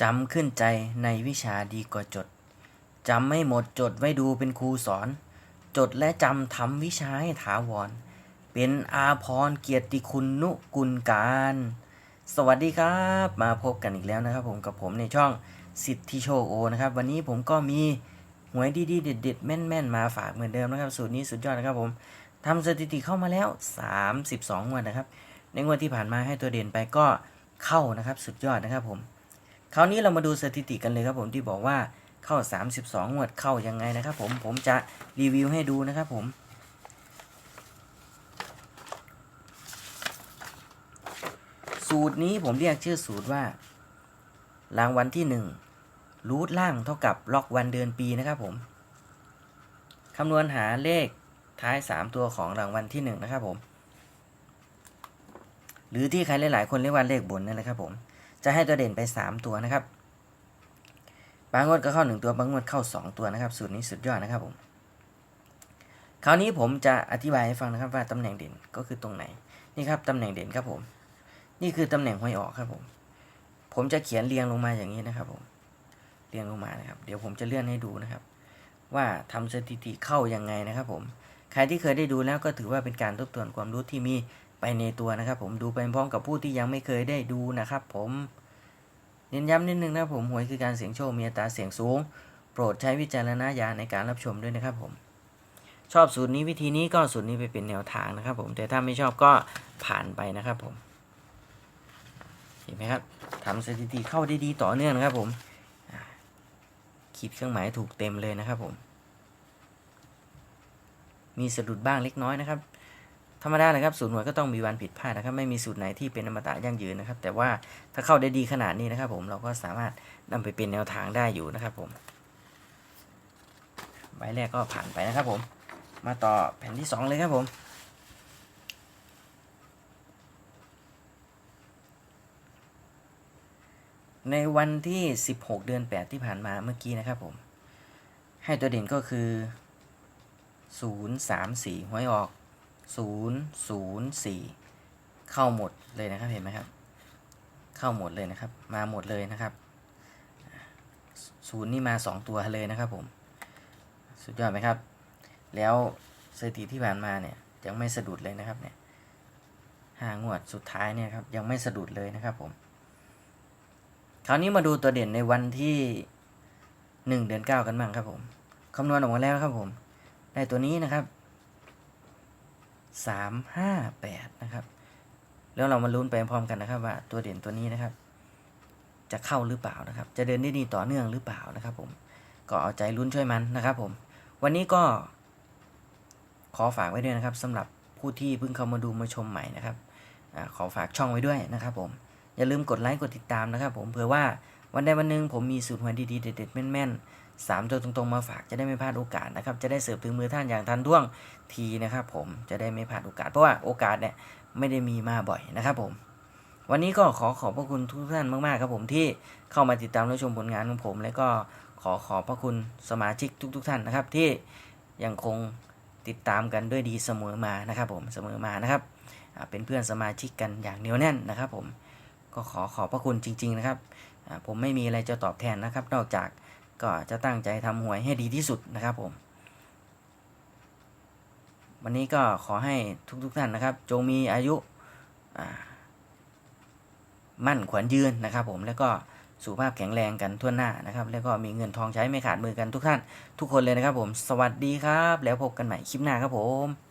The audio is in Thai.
จำขึ้นใจในวิชาดีกว่าจด จำไม่หมดจดไว้ดูเป็นครูสอน จดและจำทำวิชาให้ถาวร เป็นอาพรเกียรติคุณนุกุลการ สวัสดีครับ มาพบกันอีกแล้วนะครับ ผมกับผมในช่องสิทธิโชคโอนะครับ วันนี้ผมก็มีหวยดีๆเด็ดๆแม่นๆมาฝากเหมือนเดิมนะครับสูตรนี้สุดยอดนะครับผมทำสถิติเข้ามาแล้ว 32งวดนะครับ ในงวดที่ผ่านมาให้ตัวเด่นไปก็เข้านะครับ สุดยอดนะครับผม คราวนี้เรามาดูสถิติกันเลยครับผมที่บอกว่าเข้า 32งวดเข้ายังไงนะครับผมผมจะรีวิวให้ดูนะครับผมสูตรนี้ผมเรียกชื่อสูตรว่า รางวัลที่หนึ่งรูทล่างเท่ากับล็อกวันเดือนปีนะครับผมคำนวณหาเลขท้าย 3 ตัวของรางวัลที่ 1 นะครับผม หรือที่ใครหลาย ๆ คนเรียกว่าเลขบนนั่นแหละครับผม จะให้ตัวเด่นไป 3 ตัวนะครับ บางงวดก็เข้า 1 ตัว บางงวดเข้า 2 ตัวนะครับ สูตรนี้สุดยอดนะครับผม คราวนี้ผมจะอธิบายให้ฟังนะครับว่าตำแหน่งเด่นก็คือตรงไหน นี่ครับตำแหน่งเด่นครับผม นี่คือตำแหน่งห้วยออกครับผม ผมจะเขียนเรียงลงมาอย่างนี้นะครับผม เรียงลงมานะครับ เดี๋ยวผมจะเลื่อนให้ดูนะครับ ว่าทำสถิติเข้ายังไงนะครับผม ใครที่เคยได้ดูแล้วก็ถือว่าเป็นการทบทวนความรู้ที่มี ไปในตัวนะครับ ผมดูไปพร้อมกับผู้ที่ยังไม่เคยได้ดูนะครับ ผมเน้นย้ำนิดนึงนะครับผมหวยคือการเสี่ยงโชคมีอัตราเสี่ยงสูง โปรดใช้วิจารณญาณในการรับชมด้วยนะครับผม ชอบสูตรนี้วิธีนี้ก็สูตรนี้ไปเป็นแนวทางนะครับ ผมแต่ถ้าไม่ชอบก็ผ่านไปนะครับผมเห็นไหมครับทำสถิติเข้าได้ดีต่อเนื่องนะครับผมขีดเครื่องหมายถูกเต็มเลยนะครับผม มีสะดุดบ้างเล็กน้อยนะครับ ธรรมดาเลยครับสูตรหวยก็ต้องมีวันผิดพลาดนะครับไม่มีสูตรไหนที่เป็นอมตะยั่งยืนนะครับ แต่ว่าถ้าเข้าได้ดีขนาดนี้นะครับ ผมเราก็สามารถนำไปเป็นแนวทางได้อยู่นะครับ ผมใบแรกก็ผ่านไปนะครับ ผม มาต่อแผ่นที่สองเลยครับผม ในวันที่ 16 เดือน 8 ที่ผ่านมาเมื่อกี้นะครับผม ให้ตัวเด่นก็คือ 034หวยออก 004 เข้าหมดเลยนะครับเห็นไหมครับ เข้าหมดเลยนะครับ มาหมดเลยนะครับศูนย์นี่มา 2 ตัวเลยนะครับผม สุดยอดไหมครับ แล้วสถิติที่ผ่านมาเนี่ยยังไม่สะดุดเลยนะครับเนี่ยห้างวดสุดท้ายเนี่ยครับยังไม่สะดุดเลยนะครับผม คราวนี้มาดูตัวเด่นในวันที่หนึ่งเดือนเก้ากันบ้างครับผมคำนวณออกมาแล้วครับผม ได้ตัวนี้นะครับ สามห้าแปดนะครับ แล้วเรามาลุ้นไปพร้อมกันนะครับ ว่าตัวเด่นตัวนี้นะครับ จะเข้าหรือเปล่านะครับ จะเดินได้ดีต่อเนื่องหรือเปล่านะครับ ผมก็เอาใจลุ้นช่วยมันนะครับ ผม วันนี้ก็ขอฝากไว้ด้วยนะครับสำหรับผู้ที่เพิ่งเข้ามาดูมาชมใหม่นะครับอขอฝากช่องไว้ด้วยนะครับ ผมอย่าลืมกดไลค์กดติดตามนะครับ ผมเผื่อว่าวันใดวันหนึ่งผมมีสูตรหวยดีๆเด็ดๆแม่นๆ สามตัวตรงๆมาฝากจะได้ไม่พลาดโอกาสนะครับ จะได้เสิร์ฟถึงมือท่านอย่างทันท่วงทีนะครับ ผมจะได้ไม่พลาดโอกาส เพราะว่าโอกาสเนี่ยไม่ได้มีมาบ่อยนะครับ ผม วันนี้ก็ขอขอบพระคุณทุกท่านมากๆครับผมที่เข้ามาติดตามและชมผลงานของผม และก็ขอขอบพระคุณสมาชิกทุก ๆท่านนะครับ ที่ยังคงติดตามกันด้วยดีเสมอมานะครับ ผมเสมอมานะครับเป็นเพื่อนสมาชิกกันอย่างเหนียวแน่นนะครับ ผมก็ขอขอบพระคุณจริง ๆ นะครับผมไม่มีอะไรจะตอบแทนนะครับ นอกจาก ก็จะตั้งใจทำหวยให้ดีที่สุดนะครับผม วันนี้ก็ขอให้ทุกๆท่านนะครับ จงมีอายุมั่นขวัญยืนนะครับ ผมแล้วก็สุขภาพแข็งแรงกันทั่วหน้านะครับ แล้วก็มีเงินทองใช้ไม่ขาดมือกันทุกท่าน ทุกคนเลยนะครับผม สวัสดีครับ แล้วพบกันใหม่คลิปหน้าครับผม